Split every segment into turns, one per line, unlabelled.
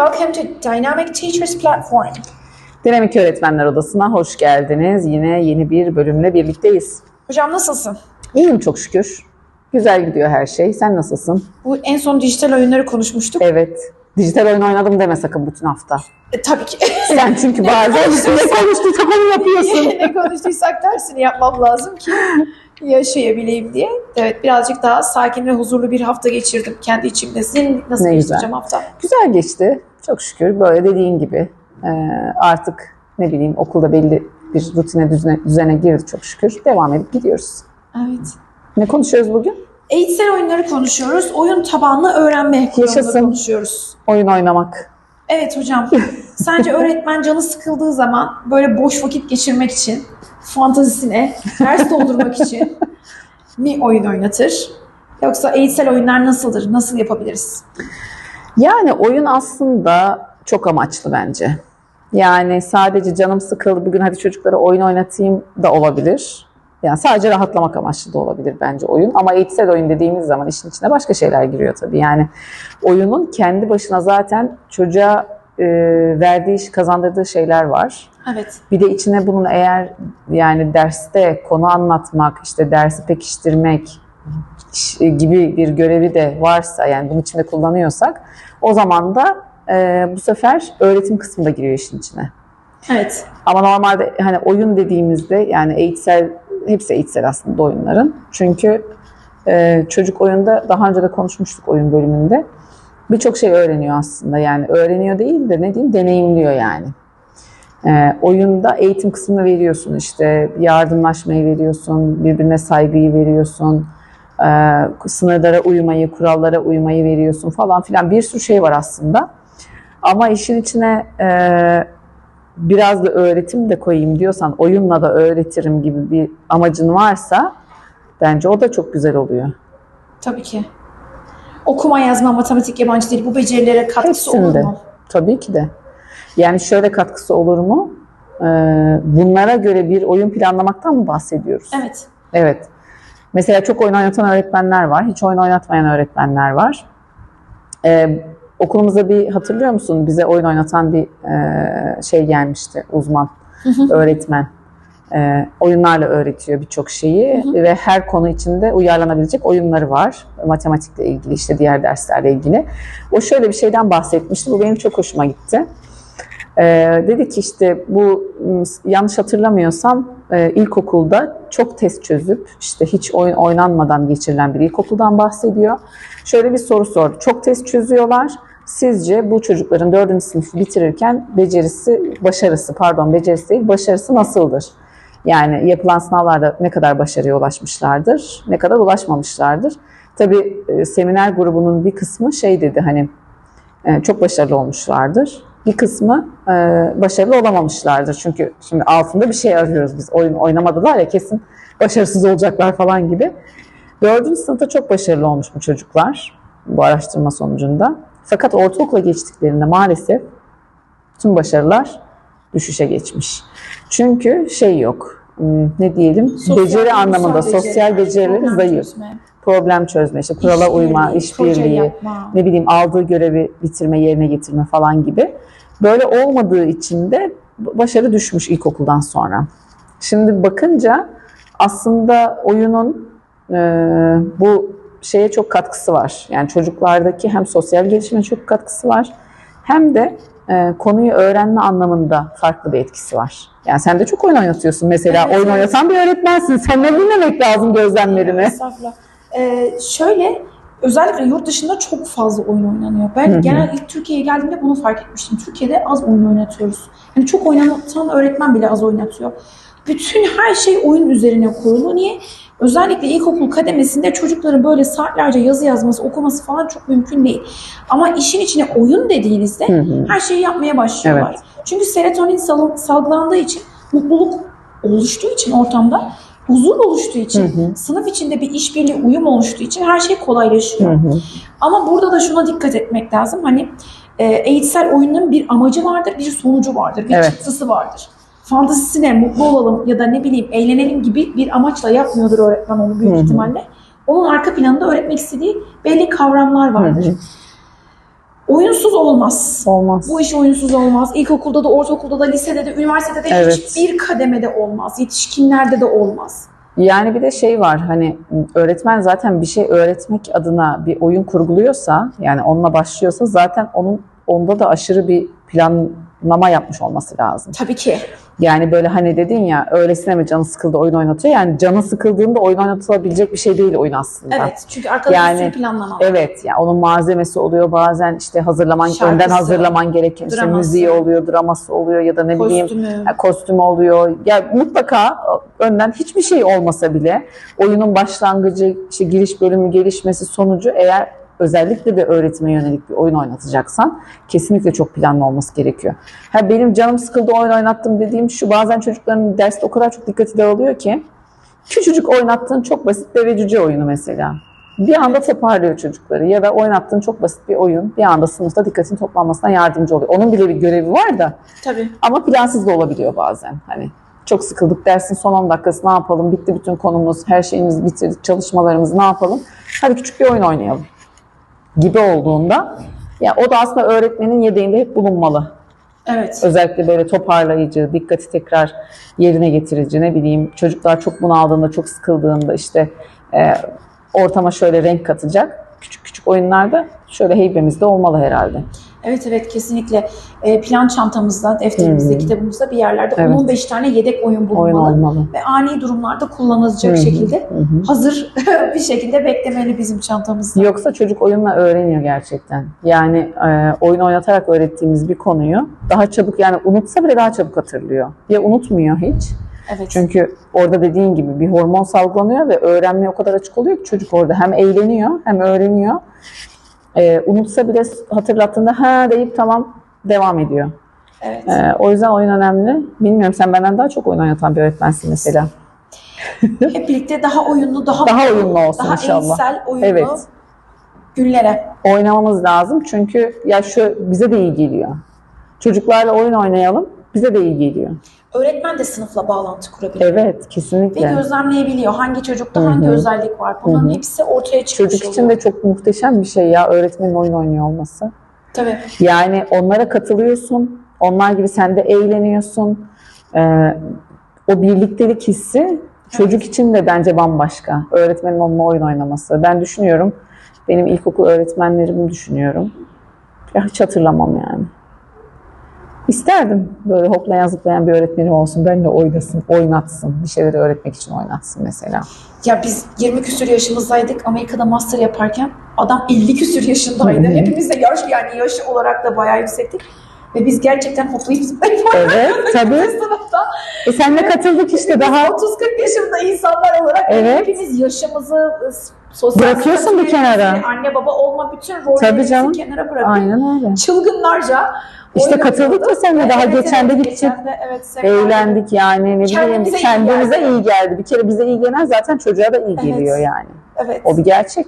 welcome to Dynamic Teachers Platform.
Dinamik Öğretmenler Odası'na hoş geldiniz. Yine yeni bir bölümle birlikteyiz.
Hocam nasılsın?
İyiyim çok şükür. Güzel gidiyor her şey. Sen nasılsın?
Bu en son dijital oyunları konuşmuştuk.
Evet. Dijital oyun oynadım deme sakın bütün hafta.
E, tabii ki.
Sen çünkü bazen ne konuştuysak onu yapıyorsun.
ne konuştuysak dersini yapmam lazım ki yaşayabileyim diye. Evet birazcık daha sakin ve huzurlu bir hafta geçirdim kendi içimde. Senin nasıl
Ne
geçti
güzel.
hafta?
Güzel geçti. Çok şükür böyle dediğin gibi. Ee, artık ne bileyim okulda belli bir rutine düzene, düzene girdi çok şükür. Devam edip gidiyoruz.
Evet.
Ne konuşuyoruz bugün?
Eğitsel oyunları konuşuyoruz. Oyun tabanlı öğrenme
Yaşasın.
konuşuyoruz.
Oyun oynamak.
Evet hocam. Sence öğretmen canı sıkıldığı zaman böyle boş vakit geçirmek için, fantazisine ders doldurmak için mi oyun oynatır? Yoksa eğitsel oyunlar nasıldır? Nasıl yapabiliriz?
Yani oyun aslında çok amaçlı bence. Yani sadece canım sıkıldı bugün hadi çocuklara oyun oynatayım da olabilir. Yani sadece rahatlamak amaçlı da olabilir bence oyun. Ama eğitsel oyun dediğimiz zaman işin içine başka şeyler giriyor tabii. Yani oyunun kendi başına zaten çocuğa e, verdiği, kazandırdığı şeyler var.
Evet.
Bir de içine bunun eğer yani derste konu anlatmak, işte dersi pekiştirmek iş- gibi bir görevi de varsa yani bunun içinde kullanıyorsak o zaman da e, bu sefer öğretim kısmı da giriyor işin içine.
Evet.
Ama normalde hani oyun dediğimizde yani eğitsel, hepsi eğitsel aslında oyunların. Çünkü e, çocuk oyunda daha önce de konuşmuştuk oyun bölümünde. Birçok şey öğreniyor aslında yani öğreniyor değil de ne diyeyim deneyimliyor yani. E, oyunda eğitim kısmını veriyorsun işte yardımlaşmayı veriyorsun, birbirine saygıyı veriyorsun, e, sınırlara uymayı, kurallara uymayı veriyorsun falan filan bir sürü şey var aslında. Ama işin içine e, biraz da öğretim de koyayım diyorsan, oyunla da öğretirim gibi bir amacın varsa bence o da çok güzel oluyor.
Tabii ki. Okuma, yazma, matematik, yabancı dil bu becerilere katkısı olur
Hepsinde.
mu?
Tabii ki de. Yani şöyle katkısı olur mu? Ee, bunlara göre bir oyun planlamaktan mı bahsediyoruz?
Evet.
Evet. Mesela çok oyun oynatan öğretmenler var. Hiç oyun oynatmayan öğretmenler var. Ee, okulumuza bir hatırlıyor musun? Bize oyun oynatan bir e, şey gelmişti. Uzman, öğretmen. Ee, oyunlarla öğretiyor birçok şeyi ve her konu içinde uyarlanabilecek oyunları var. Matematikle ilgili işte diğer derslerle ilgili. O şöyle bir şeyden bahsetmişti. Bu benim çok hoşuma gitti. Ee, dedi ki işte bu yanlış hatırlamıyorsam e, ilkokulda çok test çözüp işte hiç oyun oynanmadan geçirilen bir ilkokuldan bahsediyor. Şöyle bir soru sordu. Çok test çözüyorlar. Sizce bu çocukların dördüncü sınıfı bitirirken becerisi, başarısı pardon becerisi değil başarısı nasıldır? Yani yapılan sınavlarda ne kadar başarıya ulaşmışlardır, ne kadar ulaşmamışlardır. Tabii e, seminer grubunun bir kısmı şey dedi hani e, çok başarılı olmuşlardır. Bir kısmı e, başarılı olamamışlardır. Çünkü şimdi altında bir şey arıyoruz biz. Oyun oynamadılar ya kesin başarısız olacaklar falan gibi. Dördüncü sınıfta çok başarılı olmuş bu çocuklar bu araştırma sonucunda. Fakat ortaokula geçtiklerinde maalesef tüm başarılar düşüşe geçmiş. Çünkü şey yok, hmm, ne diyelim,
Sosyal,
beceri anlamında sosyal becerileri
problem
zayıf.
çözme,
Problem çözme, işte kurala
işbirliği,
uyma, işbirliği, ne bileyim aldığı görevi bitirme, yerine getirme falan gibi. Böyle olmadığı için de başarı düşmüş ilkokuldan sonra. Şimdi bakınca aslında oyunun e, bu şeye çok katkısı var. Yani çocuklardaki hem sosyal gelişime çok katkısı var hem de e, konuyu öğrenme anlamında farklı bir etkisi var. Yani sen de çok oyun oynatıyorsun mesela.
Evet,
oyun oynatan bir öğretmensin. Senden dinlemek lazım gözlemlerini.
Estağfurullah. Ee, şöyle özellikle yurt dışında çok fazla oyun oynanıyor. Ben
Hı hı.
genel ilk Türkiye'ye geldiğimde bunu fark etmiştim. Türkiye'de az oyun oynatıyoruz. Yani çok oynatan öğretmen bile az oynatıyor. Bütün her şey oyun üzerine kurulu. Niye? Özellikle ilkokul kademesinde çocukların böyle saatlerce yazı yazması, okuması falan çok mümkün değil. Ama işin içine oyun dediğinizde
Hı hı.
her şeyi yapmaya başlıyorlar. Çünkü serotonin sal- salgılandığı için, mutluluk oluştuğu için ortamda, huzur oluştuğu için,
Hı hı.
sınıf içinde bir işbirliği, uyum oluştuğu için her şey
Hı
kolaylaşıyor.
hı.
Ama burada da şuna dikkat etmek lazım. Hani e, eğitsel oyunun bir amacı vardır, bir sonucu vardır, bir
Evet.
çıktısı vardır. Fantazisine mutlu olalım ya da ne bileyim eğlenelim gibi bir amaçla yapmıyordur öğretmen onu büyük
Hı hı.
ihtimalle. Onun arka planında öğretmek istediği belli kavramlar vardır.
hı.
oyunsuz olmaz.
Olmaz.
Bu iş oyunsuz olmaz. İlkokulda da, ortaokulda da, lisede de, üniversitede de
Evet.
hiçbir kademede olmaz. Yetişkinlerde de olmaz.
Yani bir de şey var hani öğretmen zaten bir şey öğretmek adına bir oyun kurguluyorsa yani onunla başlıyorsa zaten onun onda da aşırı bir planlama yapmış olması lazım.
Tabii ki.
Yani böyle hani dedin ya öylesine mi canı sıkıldı oyun oynatıyor. Yani canı sıkıldığında oyun oynatılabilecek bir şey değil oyun aslında.
Evet. Çünkü arkada
Yani-
bir planlama var.
Evet yani onun malzemesi oluyor bazen işte hazırlaman
Şarkısı,
önden hazırlaman gereken işte
draması.
müziği oluyor, draması oluyor ya da ne bileyim
Kostümü.
ya kostüm oluyor. Ya mutlaka önden hiçbir şey olmasa bile oyunun başlangıcı, işte giriş bölümü, gelişmesi, sonucu eğer özellikle de öğretime yönelik bir oyun oynatacaksan kesinlikle çok planlı olması gerekiyor. Ha benim canım sıkıldı oyun oynattım dediğim şu bazen çocukların derste o kadar çok dikkati dağılıyor ki küçücük oynattığın çok basit deve cüce oyunu mesela. Bir anda toparlıyor çocukları ya da oynattığın çok basit bir oyun bir anda sınıfta dikkatin toplanmasına yardımcı oluyor. Onun bile bir görevi var da
Tabii.
ama plansız da olabiliyor bazen. Hani çok sıkıldık dersin son 10 dakikası ne yapalım? Bitti bütün konumuz, her şeyimizi bitirdik, çalışmalarımızı ne yapalım? Hadi küçük bir oyun oynayalım gibi olduğunda ya o da aslında öğretmenin yedeğinde hep bulunmalı.
Evet.
Özellikle böyle toparlayıcı, dikkati tekrar yerine getirici ne bileyim çocuklar çok bunaldığında, çok sıkıldığında işte e, ortama şöyle renk katacak küçük küçük oyunlarda şöyle heybemizde olmalı herhalde.
Evet evet kesinlikle. Ee, plan çantamızda, defterimizde,
Hı.
kitabımızda bir yerlerde
Evet.
10-15 tane yedek oyun
Oyun
bulunmalı.
olmalı.
Ve ani durumlarda kullanılacak
hı,
şekilde
hı.
hazır bir şekilde beklemeli bizim çantamızda.
Yoksa çocuk oyunla öğreniyor gerçekten. Yani e, oyun oynatarak öğrettiğimiz bir konuyu daha çabuk yani unutsa bile daha çabuk hatırlıyor. Ya unutmuyor hiç.
Evet.
Çünkü orada dediğin gibi bir hormon salgılanıyor ve öğrenmeye o kadar açık oluyor ki çocuk orada hem eğleniyor hem öğreniyor. E, unutsa bile hatırlattığında ha deyip tamam devam ediyor.
evet.
E, o yüzden oyun önemli. Bilmiyorum sen benden daha çok oyun oynatan bir öğretmensin mesela.
Hep birlikte daha oyunlu, daha
Daha oyunlu olsun
daha
inşallah.
eğitsel, oyunlu
Evet.
günlere.
oynamamız lazım. Çünkü ya şu bize de iyi geliyor. Çocuklarla oyun oynayalım. Bize de iyi geliyor.
Öğretmen de sınıfla bağlantı kurabiliyor.
Evet,
Ve
kesinlikle.
gözlemleyebiliyor hangi çocukta hangi özellik var. Bunların
Hı hı.
hepsi ortaya çıkmış
Çocuk için
oluyor.
de çok muhteşem bir şey ya öğretmenin oyun oynuyor olması.
Tabii.
Yani onlara katılıyorsun. Onlar gibi sen de eğleniyorsun. Ee, o birliktelik hissi çocuk için de bence bambaşka. Öğretmenin onunla oyun oynaması. Ben düşünüyorum. Benim ilkokul öğretmenlerimi düşünüyorum. Ya hiç hatırlamam yani. İsterdim böyle hoplayan zıplayan bir öğretmenim olsun. Benimle oynasın, oynatsın. Bir şeyleri öğretmek için oynatsın mesela.
Ya biz 20 küsür yaşımızdaydık Amerika'da master yaparken adam 50 küsür yaşındaydı.
Hı hı.
Hepimiz de yaş yani yaş olarak da bayağı yüksektik. Ve biz gerçekten hoplayıp zıplayıp
Evet, tabii.
sınıfta.
E senle katıldık işte daha
30-40 yaşında insanlar olarak
Evet.
hepimiz yaşımızı, sosyal
Bırakıyorsun bir kenara.
Anne baba olma bütün
canım.
kenara bırakıp
aynen öyle.
çılgınlarca
İşte katıldık ya seninle daha geçen de gittik.
geçen de, evet.
Eğlendik yani ne bileyim
Kendimize iyi
kendimize
geldi.
iyi geldi. Bir kere bize iyi gelen zaten çocuğa da iyi
Evet.
geliyor yani.
Evet.
O bir gerçek.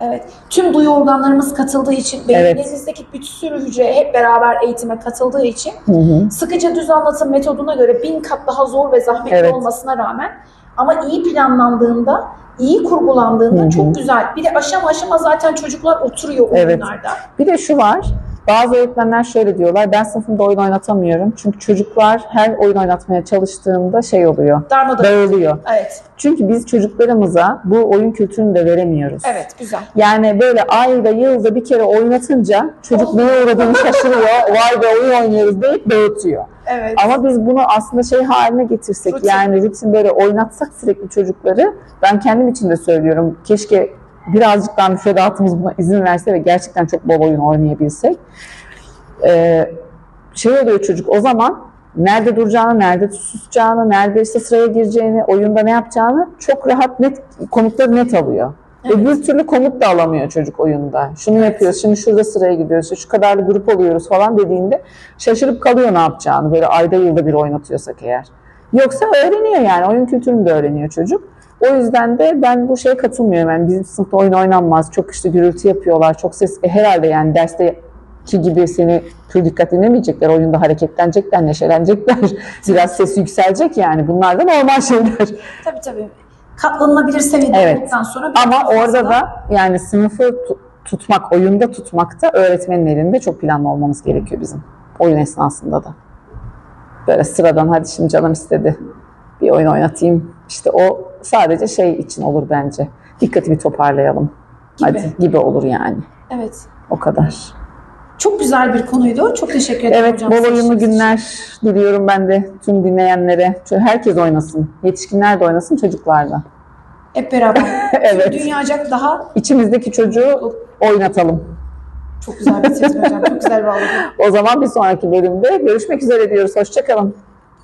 Evet. Tüm duyu organlarımız katıldığı için, beyinlerimizdeki bir sürü hücre hep beraber eğitime katıldığı için
Hı hı.
sıkıca düz anlatım metoduna göre bin kat daha zor ve zahmetli
Evet.
olmasına rağmen ama iyi planlandığında, iyi kurgulandığında
Hı hı.
çok güzel. Bir de aşama aşama zaten çocuklar oturuyor
Evet.
oyunlarda.
Bir de şu var. Bazı öğretmenler şöyle diyorlar. Ben sınıfımda oyun oynatamıyorum. Çünkü çocuklar her oyun oynatmaya çalıştığımda şey oluyor.
Darmadağın.
Dağılıyor.
Evet.
Çünkü biz çocuklarımıza bu oyun kültürünü de veremiyoruz.
Evet, güzel.
Yani böyle ayda yılda bir kere oynatınca çocuk
Oh.
neye uğradığını şaşırıyor. Vay be oyun oynuyoruz deyip dağıtıyor.
Evet.
Ama biz bunu aslında şey haline getirsek
Rutin.
yani rutin böyle oynatsak sürekli çocukları ben kendim için de söylüyorum. Keşke birazcık daha müfredatımız buna izin verse ve gerçekten çok bol oyun oynayabilsek. Ee, şey oluyor çocuk o zaman nerede duracağını, nerede susacağını, nerede işte sıraya gireceğini, oyunda ne yapacağını çok rahat net komutları net alıyor.
Evet.
Öbür türlü komut da alamıyor çocuk oyunda. Şunu yapıyoruz, şimdi şurada sıraya gidiyoruz, şu kadarlı grup oluyoruz falan dediğinde şaşırıp kalıyor ne yapacağını böyle ayda yılda bir oynatıyorsak eğer. Yoksa öğreniyor yani oyun kültürünü de öğreniyor çocuk. O yüzden de ben bu şeye katılmıyorum. Yani bizim sınıfta oyun oynanmaz. Çok işte gürültü yapıyorlar. Çok ses. E, herhalde yani derste ki gibi seni pür dikkat dinlemeyecekler. Oyunda hareketlenecekler, neşelenecekler. Biraz ses yükselecek yani. Bunlar da normal şeyler.
Tabii tabii. Katlanılabilir seviyede
Evet.
olduktan sonra
Ama orada da yani sınıfı tu- tutmak, oyunda tutmakta öğretmenin elinde çok planlı olmamız gerekiyor bizim. Oyun esnasında da. Böyle sıradan hadi şimdi canım istedi bir oyun oynatayım. İşte o sadece şey için olur bence. Dikkati bir toparlayalım.
Gibi.
Hadi gibi olur yani.
Evet.
O kadar.
Çok güzel bir konuydu. Çok teşekkür ederim
Evet,
hocam.
bol oyunlu günler diliyorum ben de tüm dinleyenlere. Herkes oynasın. Yetişkinler de oynasın, çocuklar da.
Hep beraber.
Evet.
Dünyacak daha
İçimizdeki çocuğu oynatalım.
çok güzel bitirdin hocam. Çok güzel bağladın.
O zaman bir sonraki bölümde görüşmek üzere diyoruz. Hoşçakalın.